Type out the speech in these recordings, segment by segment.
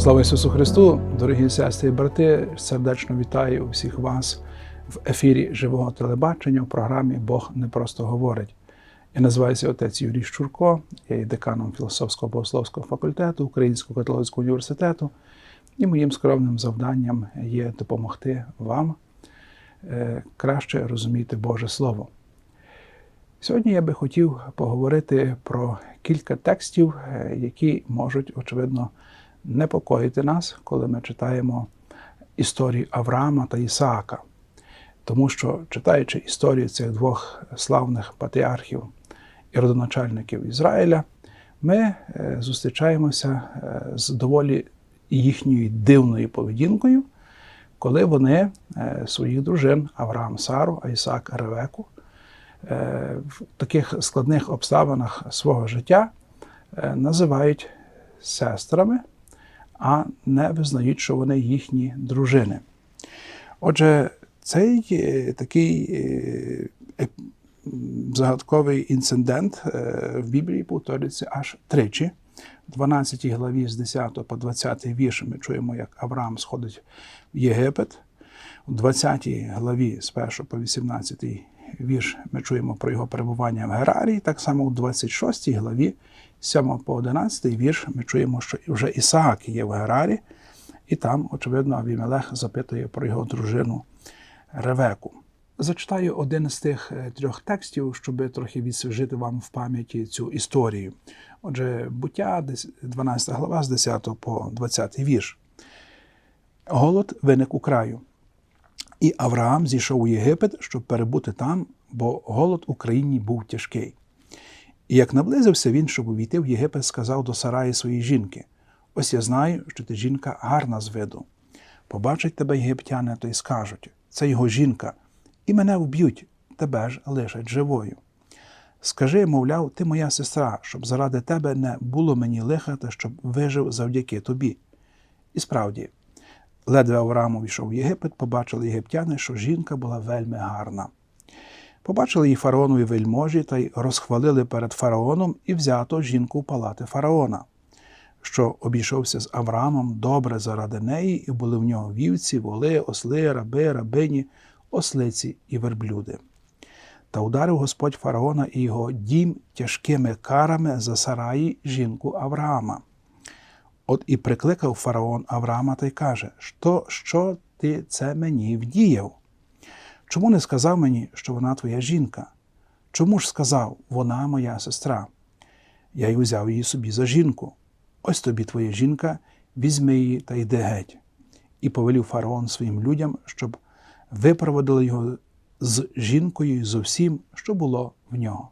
Слава Ісусу Христу, дорогі сестри і брати, сердечно вітаю всіх вас в ефірі живого телебачення в програмі Бог не просто говорить. Я називаюся отець Юрій Щурко, я є деканом філософського богословського факультету Українського католицького університету, і моїм скромним завданням є допомогти вам е, краще розуміти Боже Слово. Сьогодні я би хотів поговорити про кілька текстів, е, які можуть, очевидно, непокоїти нас, коли ми читаємо історію Авраама та Ісаака. Тому що, читаючи історію цих двох славних патріархів і родоначальників Ізраїля, ми е, зустрічаємося е, з доволі їхньою дивною поведінкою, коли вони е, своїх дружин Авраам Сару, а Ісаак Ревеку, в таких складних обставинах свого життя називають сестрами, а не визнають, що вони їхні дружини. Отже, цей такий загадковий інцидент в Біблії повторюється аж тричі. В 12 главі з 10 по 20 вірш ми чуємо, як Авраам сходить в Єгипет. У 20 главі з 1 по 18 вірш ми чуємо про його перебування в Герарії. Так само у 26 главі 7 по 11 вірш ми чуємо, що вже Ісаак є в Герарі, і там, очевидно, Авімелех запитує про його дружину Ревеку. Зачитаю один з тих трьох текстів, щоб трохи відсвіжити вам в пам'яті цю історію. Отже, буття, 12 глава з 10 по 20 вірш. Голод виник у краю. І Авраам зійшов у Єгипет, щоб перебути там, бо голод у країні був тяжкий. І як наблизився він, щоб увійти в Єгипет, сказав до Сараї своїй жінки: Ось я знаю, що ти жінка гарна з виду. Побачать тебе єгиптяни, то й скажуть це його жінка, і мене вб'ють, тебе ж лишать живою. Скажи, мовляв, ти моя сестра, щоб заради тебе не було мені лиха, та щоб вижив завдяки тобі. І справді, ледве Авраам увійшов в Єгипет, побачили єгиптяни, що жінка була вельми гарна. Побачили її фараонові вельможі та й розхвалили перед фараоном і взято жінку палати фараона, що обійшовся з Авраамом добре заради неї, і були в нього вівці, воли, осли, раби, рабині, ослиці і верблюди. Та ударив Господь фараона і його дім тяжкими карами за сараї жінку Авраама. От і прикликав фараон Авраама та й каже, що, що ти це мені вдіяв? Чому не сказав мені, що вона твоя жінка? Чому ж сказав, вона моя сестра? Я й узяв її собі за жінку. Ось тобі твоя жінка, візьми її та йди геть. І повелів фараон своїм людям, щоб випроводили його з жінкою і з усім, що було в нього.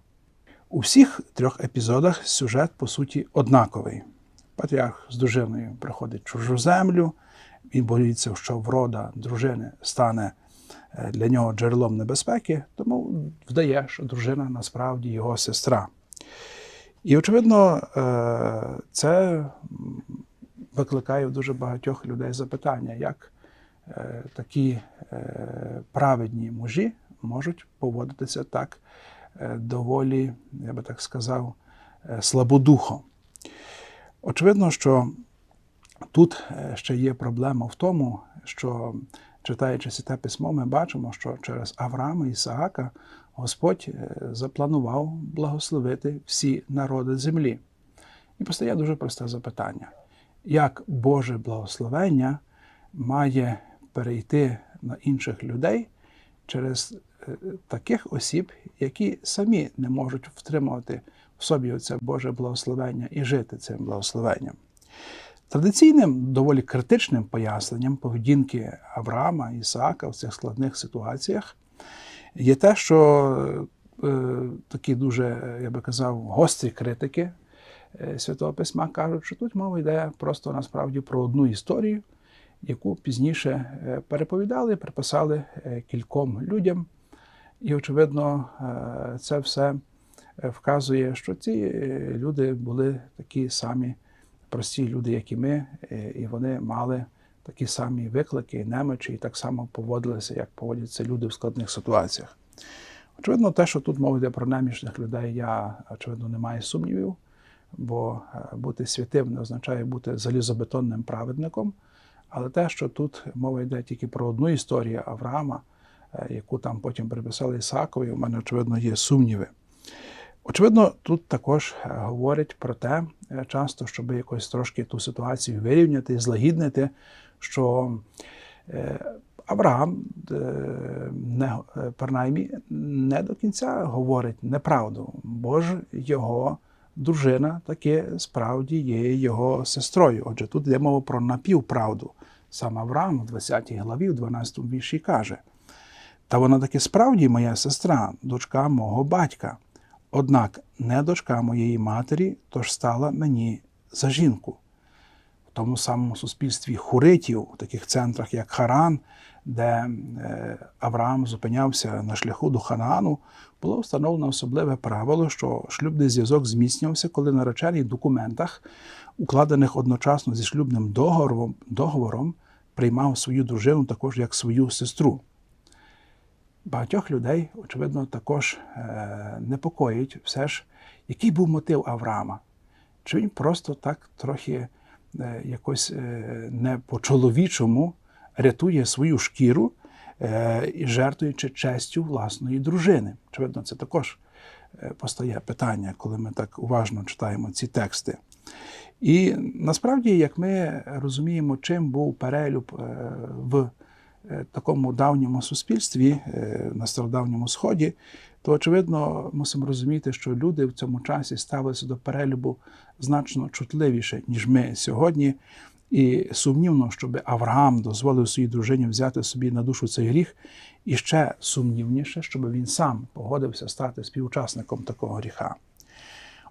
У всіх трьох епізодах сюжет, по суті, однаковий. Патріарх з дружиною приходить чужу землю, він боїться, що врода дружини стане для нього джерелом небезпеки, тому вдає, що дружина насправді його сестра. І, очевидно, це викликає в дуже багатьох людей запитання, як такі праведні мужі можуть поводитися так доволі, я би так сказав, слабодухом. Очевидно, що тут ще є проблема в тому, що читаючи Святе письмо, ми бачимо, що через Авраама і Ісаака Господь запланував благословити всі народи землі. І постає дуже просте запитання: як Боже благословення має перейти на інших людей через таких осіб, які самі не можуть втримувати в собі це Боже благословення і жити цим благословенням? Традиційним, доволі критичним поясненням поведінки Авраама Ісаака в цих складних ситуаціях є те, що е, такі дуже, я би казав, гострі критики Святого Письма кажуть, що тут мова йде просто насправді про одну історію, яку пізніше переповідали, приписали кільком людям. І, очевидно, це все вказує, що ці люди були такі самі прості люди, як і ми, і вони мали такі самі виклики, немочі, і так само поводилися, як поводяться люди в складних ситуаціях. Очевидно, те, що тут мова йде про немічних людей, я, очевидно, не маю сумнівів. бо е, бути святим не означає бути залізобетонним праведником. Але те, що тут мова йде тільки про одну історію Авраама, е, яку там потім приписали Ісакові, у мене, очевидно, є сумніви. Очевидно, тут також е, говорять про те, е, часто, щоб якось трошки ту ситуацію вирівняти, злагіднити, що е, Авраам не, принаймні не до кінця говорить неправду, бо ж його дружина таки справді є його сестрою. Отже, тут йде мова про напівправду. Сам Авраам в 20 главі, в 12 вірші каже: Та вона таки справді моя сестра, дочка мого батька. Однак не дочка моєї матері, тож стала мені за жінку. В тому самому суспільстві хуритів, в таких центрах, як Харан, де е, Авраам зупинявся на шляху до Ханаану, було встановлено особливе правило, що шлюбний зв'язок зміцнювався, коли наречений в документах, укладених одночасно зі шлюбним договором, договором приймав свою дружину також як свою сестру. Багатьох людей, очевидно, також е, непокоїть все ж, який був мотив Авраама. Чи він просто так трохи е, якось е, не по-чоловічому рятує свою шкіру, жертвуючи честю власної дружини? Очевидно, це також постає питання, коли ми так уважно читаємо ці тексти. І насправді, як ми розуміємо, чим був перелюб в такому давньому суспільстві е, на стародавньому сході, то очевидно мусимо розуміти, що люди в цьому часі ставилися до перелюбу значно чутливіше, ніж ми сьогодні. І сумнівно, щоб Авраам дозволив своїй дружині взяти собі на душу цей гріх, і ще сумнівніше, щоб він сам погодився стати співучасником такого гріха.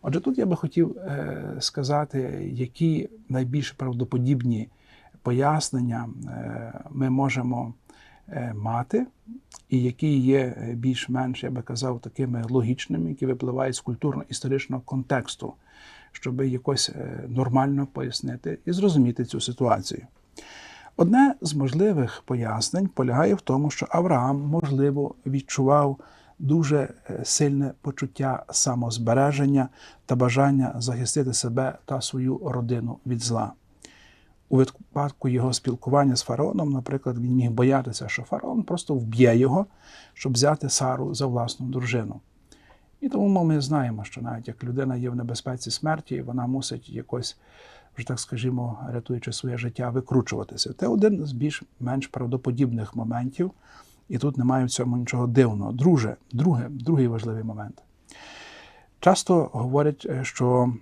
Отже, тут я би хотів е, сказати, які найбільш правдоподібні пояснення е, ми можемо е, мати, і які є більш-менш, я би казав, такими логічними, які випливають з культурно-історичного контексту, щоб якось е, нормально пояснити і зрозуміти цю ситуацію. Одне з можливих пояснень полягає в тому, що Авраам, можливо, відчував дуже е, сильне почуття самозбереження та бажання захистити себе та свою родину від зла. У випадку його спілкування з фараоном, наприклад, він міг боятися, що фараон просто вб'є його, щоб взяти Сару за власну дружину. І тому ми знаємо, що навіть як людина є в небезпеці смерті, вона мусить якось, вже так скажімо, рятуючи своє життя, викручуватися. Це один з більш-менш правдоподібних моментів, і тут немає в цьому нічого дивного. Друже, друге, другий важливий момент. Часто говорять, е, що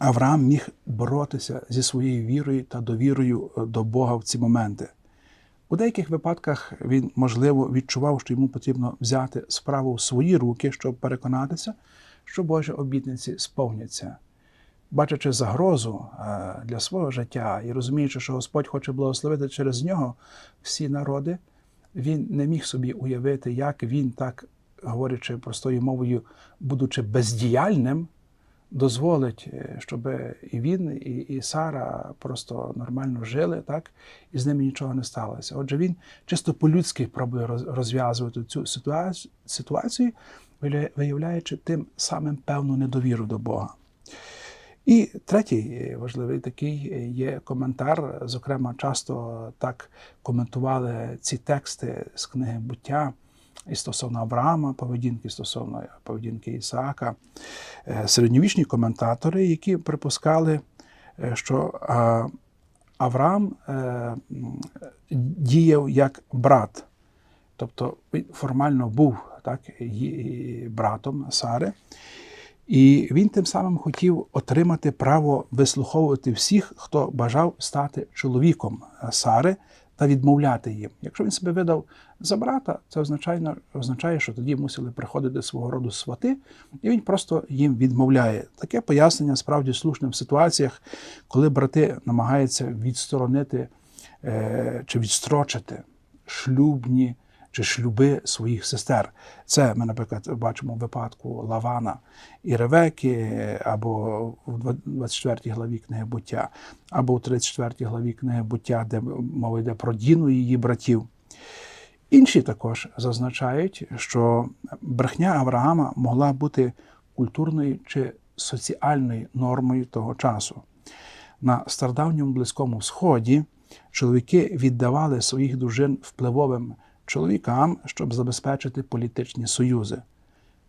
Авраам міг боротися зі своєю вірою та довірою е, до Бога в ці моменти. У деяких випадках він, можливо, відчував, що йому потрібно взяти справу в свої руки, щоб переконатися, що Божі обітниці сповняться. Бачачи загрозу е, для свого життя і розуміючи, що Господь хоче благословити через нього всі народи, він не міг собі уявити, як він, так говорячи простою мовою, будучи бездіяльним, дозволить, е, щоб і він, і, і Сара просто нормально жили, так, і з ними нічого не сталося. Отже, він чисто по-людськи пробує роз- розв'язувати цю ситуацію, ситуацію, виявляючи тим самим певну недовіру до Бога. І третій е, важливий такий е, є коментар. Зокрема, часто так коментували ці тексти з книги буття і стосовно Авраама, поведінки стосовно поведінки Ісаака, Е, середньовічні коментатори, які припускали, е, що Авраам е, діяв як брат, тобто він формально був так, братом Сари. І він тим самим хотів отримати право вислуховувати всіх, хто бажав стати чоловіком Сари та відмовляти їм. Якщо він себе видав за брата, це означає, означає, що тоді мусили приходити свого роду свати, і він просто їм відмовляє. Таке пояснення справді слушне в ситуаціях, коли брати намагаються відсторонити е, чи відстрочити шлюбні чи шлюби своїх сестер. Це ми, наприклад, бачимо в випадку Лавана і Ревеки, або в 24 главі книги буття, або в 34 главі книги буття, де мова йде про Діну і її братів. Інші також зазначають, що брехня Авраама могла бути культурною чи соціальною нормою того часу. На стародавньому Близькому Сході чоловіки віддавали своїх дружин впливовим чоловікам, щоб забезпечити політичні союзи,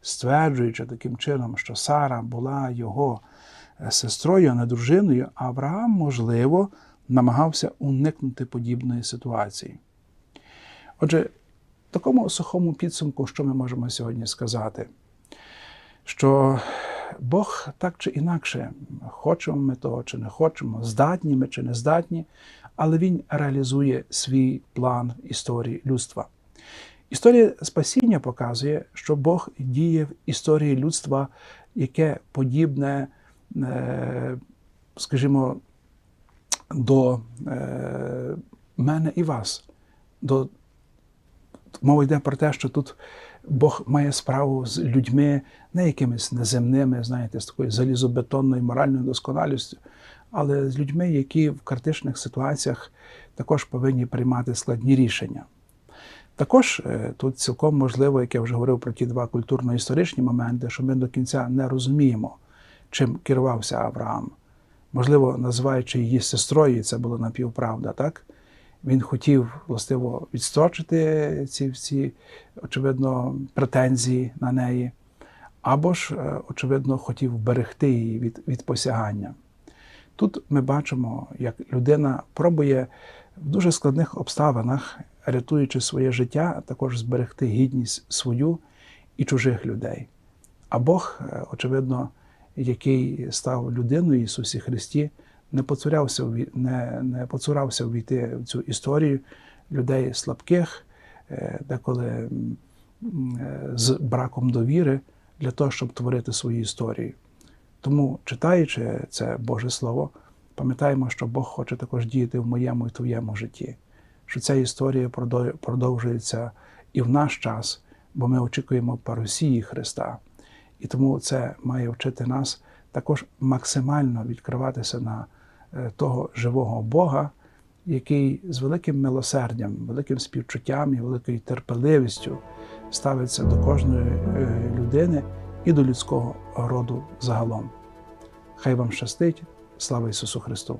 стверджуючи таким чином, що Сара була його е, сестрою, а не дружиною, Авраам, можливо, намагався уникнути подібної ситуації. Отже, в такому сухому підсумку, що ми можемо сьогодні сказати? Що Бог так чи інакше, хочемо ми того чи не хочемо, здатні ми чи не здатні, але Він реалізує свій план історії людства. Історія спасіння показує, що Бог діє в історії людства, яке подібне, е, скажімо, до е, мене і вас. До Мова йде про те, що тут Бог має справу з людьми, не якимись неземними, знаєте, з такою залізобетонною моральною досконалістю, але з людьми, які в критичних ситуаціях також повинні приймати складні рішення. Також е, тут цілком можливо, як я вже говорив про ті два культурно-історичні моменти, що ми до кінця не розуміємо, чим керувався Авраам. Можливо, називаючи її сестрою, це було напівправда, так? Він хотів властиво відстрочити ці всі, очевидно, претензії на неї, або ж, е, очевидно, хотів берегти її від, від посягання. Тут ми бачимо, як людина пробує в дуже складних обставинах, рятуючи своє життя, також зберегти гідність свою і чужих людей. А Бог, е, очевидно, який став людиною Ісусі Христі, не поцурявся, не, не поцурався увійти в цю історію людей слабких, е, деколи е, з браком довіри для того, щоб творити свою історію. Тому, читаючи це Боже Слово, пам'ятаємо, що Бог хоче також діяти в моєму і твоєму житті, що ця історія продовжується і в наш час, бо ми очікуємо парусії Христа. І тому це має вчити нас також максимально відкриватися на е, того живого Бога, який з великим милосердям, великим співчуттям і великою терпеливістю ставиться до кожної е, людини і до людського роду загалом. Хай вам щастить, слава Ісусу Христу!